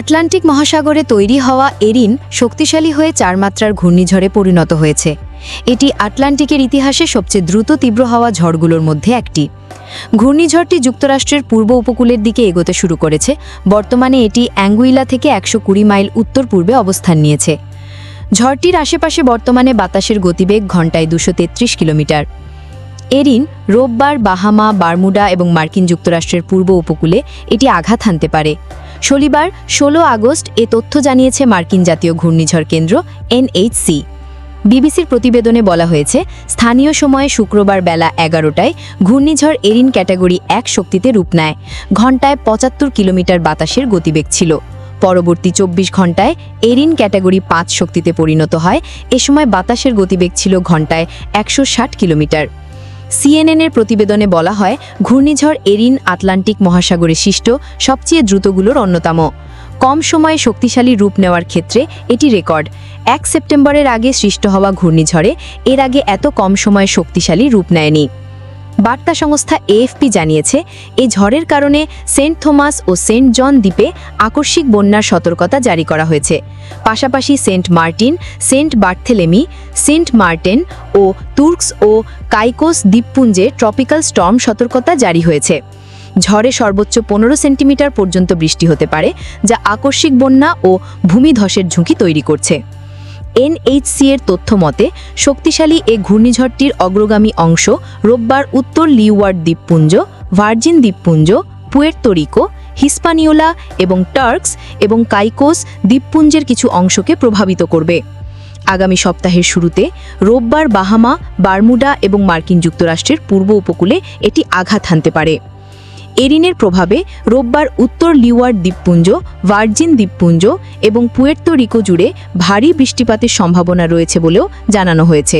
Atlantic মহাসাগরে তৈরি হওয়া এরিন শক্তিশালী হয়ে চার মাত্রার ঘূর্ণিঝড়ে পরিণত হয়েছে। এটি আটলান্টিকের ইতিহাসে সবচেয়ে দ্রুত তীব্র হওয়া ঝড়গুলোর মধ্যে একটি। ঘূর্ণিঝড়টি যুক্তরাষ্ট্রের পূর্ব উপকূলের দিকে এগোতে শুরু করেছে। বর্তমানে এটি অ্যাঙ্গুইলা থেকে একশো কুড়ি মাইল উত্তর পূর্বে অবস্থান নিয়েছে। ঝড়টির আশেপাশে বর্তমানে বাতাসের গতিবেগ ঘন্টায় দুশো কিলোমিটার। এরিন রোববার বাহামা, বারমুডা এবং মার্কিন যুক্তরাষ্ট্রের পূর্ব উপকূলে এটি আঘাত হানতে পারে। শনিবার, ষোলো আগস্ট এ তথ্য জানিয়েছে মার্কিন জাতীয় ঘূর্ণিঝড় কেন্দ্র এনএইচসি। বিবিসির প্রতিবেদনে বলা হয়েছে, স্থানীয় সময়ে শুক্রবার বেলা এগারোটায় ঘূর্ণিঝড় এরিন ক্যাটাগরি এক শক্তিতে রূপ নেয়। ঘণ্টায় পঁচাত্তর কিলোমিটার বাতাসের গতিবেগ ছিল। পরবর্তী চব্বিশ ঘন্টায় এরিন ক্যাটাগরি পাঁচ শক্তিতে পরিণত হয়। এ সময় বাতাসের গতিবেগ ছিল ঘণ্টায় একশো ষাট কিলোমিটার। সিএনএনের প্রতিবেদনে বলা হয়, ঘূর্ণিঝড় এরিন আটলান্টিক মহাসাগরে সৃষ্ট সবচেয়ে দ্রুতগুলোর অন্যতম। কম সময়ে শক্তিশালী রূপ নেওয়ার ক্ষেত্রে এটি রেকর্ড। এক সেপ্টেম্বরের আগে সৃষ্ট হওয়া ঘূর্ণিঝড়ে এর আগে এত কম সময়ে শক্তিশালী রূপ নেয়নি। বার্তা সংস্থা এএফপি জানিয়েছে, এই ঝড়ের কারণে সেন্ট থমাস ও সেন্ট জন দ্বীপে আকস্মিক বন্যার সতর্কতা জারি করা হয়েছে। পাশাপাশি Saint Martin, Saint Barthelemy, Saint Maarten ও তুর্কস ও কাইকোস দ্বীপপুঞ্জে ট্রপিক্যাল স্টর্ম সতর্কতা জারি হয়েছে। ঝড়ে সর্বোচ্চ পনেরো সেন্টিমিটার পর্যন্ত বৃষ্টি হতে পারে, যা আকস্মিক বন্যা ও ভূমিধসের ঝুঁকি তৈরি করছে। এনএইচসি এর তথ্য মতে, শক্তিশালী এ ঘূর্ণিঝড়টির অগ্রগামী অংশ রোববার উত্তর লিওয়ার্ড দ্বীপপুঞ্জ, ভার্জিন দ্বীপপুঞ্জ পুয়ের্তোরিকো হিস্পানিওলা এবং টার্কস এবং কাইকোস দ্বীপপুঞ্জের কিছু অংশকে প্রভাবিত করবে। আগামী সপ্তাহের শুরুতে রোববার বাহামা, বারমুডা এবং মার্কিন যুক্তরাষ্ট্রের পূর্ব উপকূলে এটি আঘাত হানতে পারে। এরিনের প্রভাবে রোববার উত্তর লিওয়ার দ্বীপপুঞ্জ, ভার্জিন দ্বীপপুঞ্জ এবং পুয়ের্তো রিকো জুড়ে ভারী বৃষ্টিপাতের সম্ভাবনা রয়েছে বলেও জানানো হয়েছে।